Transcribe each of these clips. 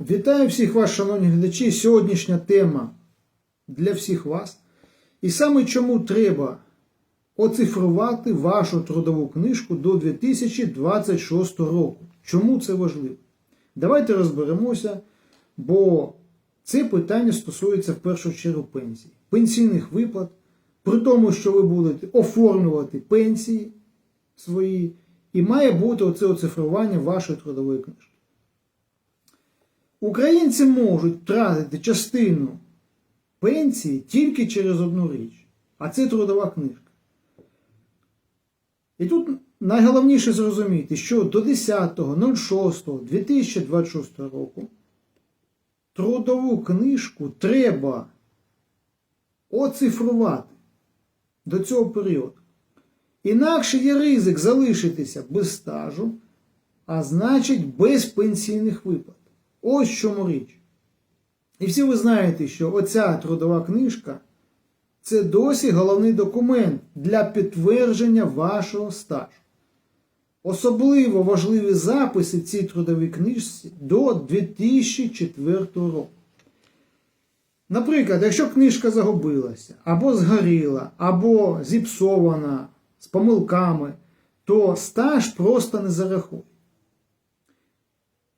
Вітаю всіх вас, шановні глядачі. Сьогоднішня тема для всіх вас. І саме чому треба оцифрувати вашу трудову книжку до 2026 року. Чому це важливо? Давайте розберемося, бо це питання стосується в першу чергу пенсій, пенсійних виплат, при тому, що ви будете оформлювати пенсії свої, і має бути оце оцифрування вашої трудової книжки. Українці можуть втратити частину пенсії тільки через одну річ, а це трудова книжка. І тут найголовніше зрозуміти, що до 10.06.2026 року трудову книжку треба оцифрувати до цього періоду. Інакше є ризик залишитися без стажу, а значить без пенсійних виплат. Ось чому річ. І всі ви знаєте, що оця трудова книжка це досі головний документ для підтвердження вашого стажу. Особливо важливі записи в цій трудовій книжці до 2004 року. Наприклад, якщо книжка загубилася, або згоріла, або зіпсована з помилками, то стаж просто не зарахує.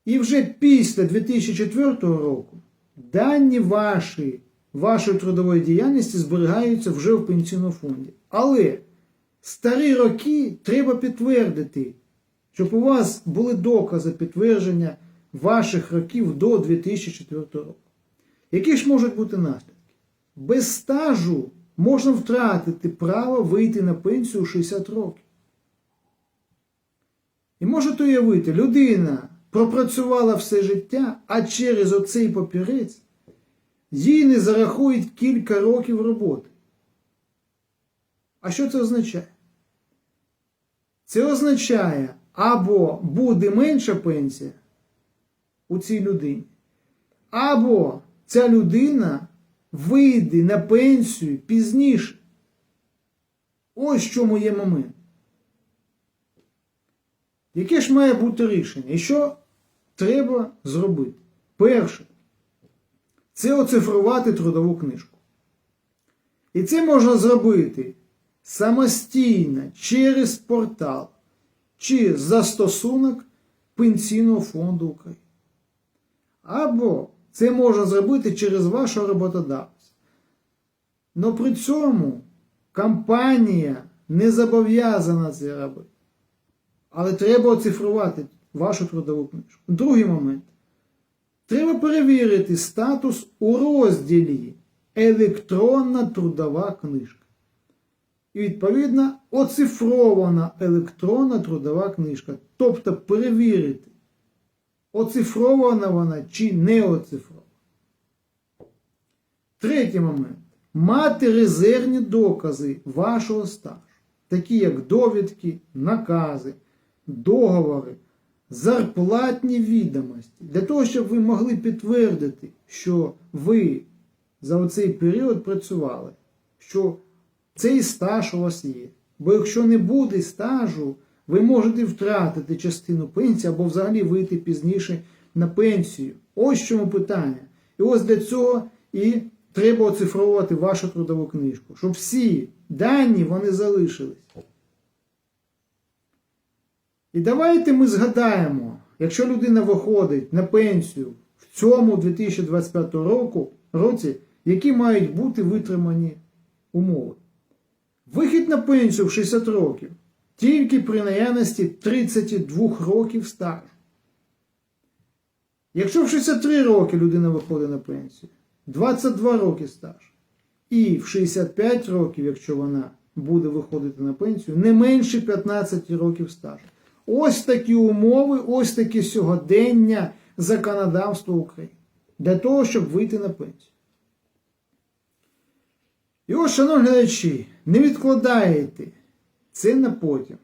І вже після 2004 року дані ваші, вашої трудової діяльності зберігаються вже в пенсійному фонді. Але старі роки треба підтвердити, щоб у вас були докази підтвердження ваших років до 2004 року. Які ж можуть бути наслідки? Без стажу можна втратити право вийти на пенсію у 60 років. І можете уявити, людина пропрацювала все життя, а через оцей папірець їй не зарахують кілька років роботи. А що це означає? Це означає, або буде менша пенсія у цій людині, або ця людина вийде на пенсію пізніше. Ось в чому є момент. Яке ж має бути рішення? І що треба зробити? Перше, це оцифрувати трудову книжку. І це можна зробити самостійно через портал чи застосунок Пенсійного фонду України. Або це можна зробити через вашого роботодавця. Но при цьому компанія не зобов'язана це робити. Але треба оцифрувати вашу трудову книжку. Другий момент. Треба перевірити статус у розділі Електронна трудова книжка. І, відповідно, оцифрована електронна трудова книжка. Тобто перевірити, оцифрована вона чи не оцифрована. Третій момент. Мати резервні докази вашого стажу, такі як довідки, накази, договори, зарплатні відомості, для того, щоб ви могли підтвердити, що ви за оцей період працювали, що цей стаж у вас є. Бо якщо не буде стажу, ви можете втратити частину пенсії або взагалі вийти пізніше на пенсію. Ось чому питання. І ось для цього і треба оцифровувати вашу трудову книжку, щоб всі дані вони залишились. І давайте ми згадаємо, якщо людина виходить на пенсію в цьому 2025 року, році, які мають бути витримані умови. Вихід на пенсію в 60 років тільки при наявності 32 років стажу. Якщо в 63 роки людина виходить на пенсію, 22 роки стаж. І в 65 років, якщо вона буде виходити на пенсію, не менше 15 років стажу. Ось такі умови, ось таке сьогодення законодавства України для того, щоб вийти на пенсію. І ось, шановні глядачі, не відкладайте це на потім.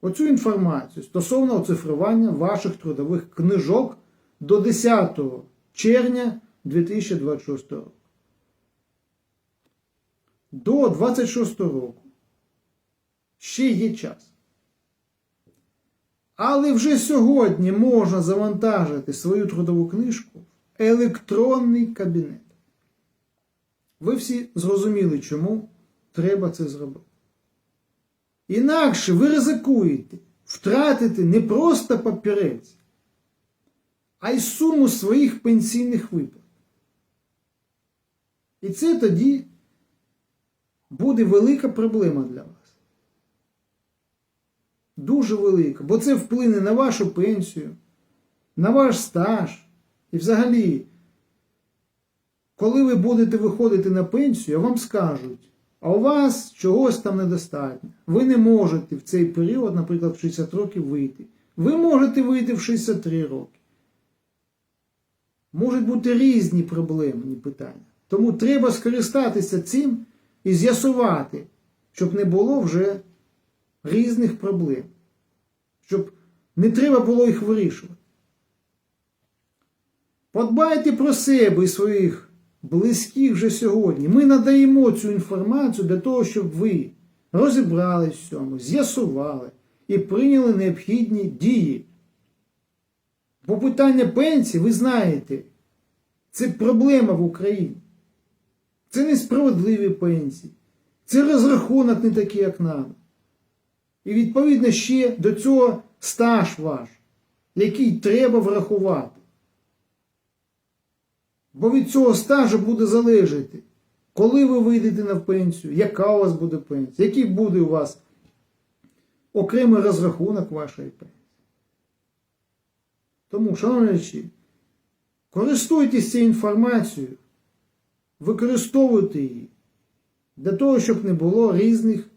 Оцю інформацію стосовно оцифрування ваших трудових книжок до 10 червня 2026 року. До 26 року ще є час. Але вже сьогодні можна завантажити свою трудову книжку в електронний кабінет. Ви всі зрозуміли, чому треба це зробити. Інакше ви ризикуєте втратити не просто папірець, а й суму своїх пенсійних виплат. І це тоді буде велика проблема для вас. Дуже велика, бо це вплине на вашу пенсію, на ваш стаж. І взагалі, коли ви будете виходити на пенсію, вам скажуть, а у вас чогось там недостатньо. Ви не можете в цей період, наприклад, в 60 років вийти. Ви можете вийти в 63 роки. Можуть бути різні проблемні питання. Тому треба скористатися цим і з'ясувати, щоб не було вже різних проблем. Щоб не треба було їх вирішувати. Подбайте про себе і своїх близьких вже сьогодні. Ми надаємо цю інформацію для того, щоб ви розібрались в цьому, з'ясували і прийняли необхідні дії. Бо питання пенсії, ви знаєте, це проблема в Україні. Це несправедливі пенсії. Це розрахунок не такий, як нам. І відповідно ще до цього стаж ваш, який треба врахувати. Бо від цього стажу буде залежати, коли ви вийдете на пенсію, яка у вас буде пенсія, який буде у вас окремий розрахунок вашої пенсії. Тому, шановні глядачі, користуйтесь цією інформацією, використовуйте її для того, щоб не було різних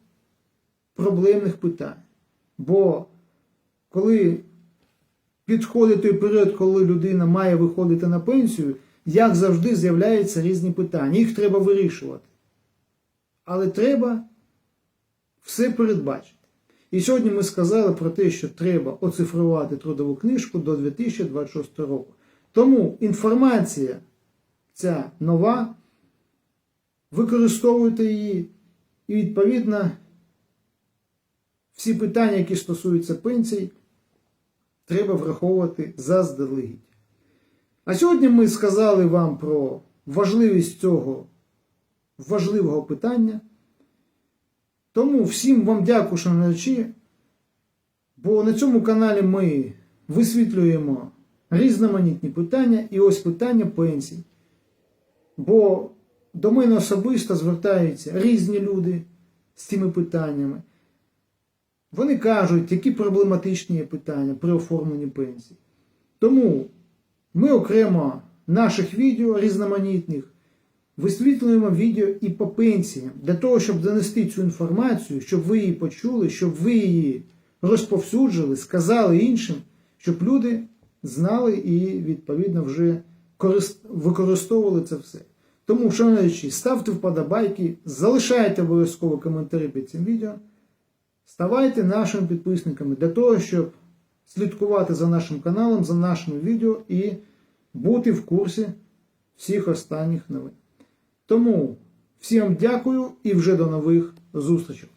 проблемних питань. Бо коли підходить той період, коли людина має виходити на пенсію, як завжди з'являються різні питання. Їх треба вирішувати. Але треба все передбачити. І сьогодні ми сказали про те, що треба оцифрувати трудову книжку до 2026 року. Тому інформація ця нова, використовуйте її, і відповідно всі питання, які стосуються пенсій, треба враховувати заздалегідь. А сьогодні ми сказали вам про важливість цього важливого питання. Тому всім вам дякую, шановні, бо на цьому каналі ми висвітлюємо різноманітні питання і ось питання пенсій. Бо до мене особисто звертаються різні люди з цими питаннями. Вони кажуть, які проблематичні питання при оформленні пенсій. Тому ми окремо наших відео різноманітних висвітлюємо відео і по пенсіям для того, щоб донести цю інформацію, щоб ви її почули, щоб ви її розповсюджили, сказали іншим, щоб люди знали і, відповідно, вже використовували це все. Тому, шановні, ставте вподобайки, залишайте обов'язково коментарі під цим відео, ставайте нашими підписниками для того, щоб слідкувати за нашим каналом, за нашими відео і бути в курсі всіх останніх новин. Тому всім дякую і вже до нових зустрічей.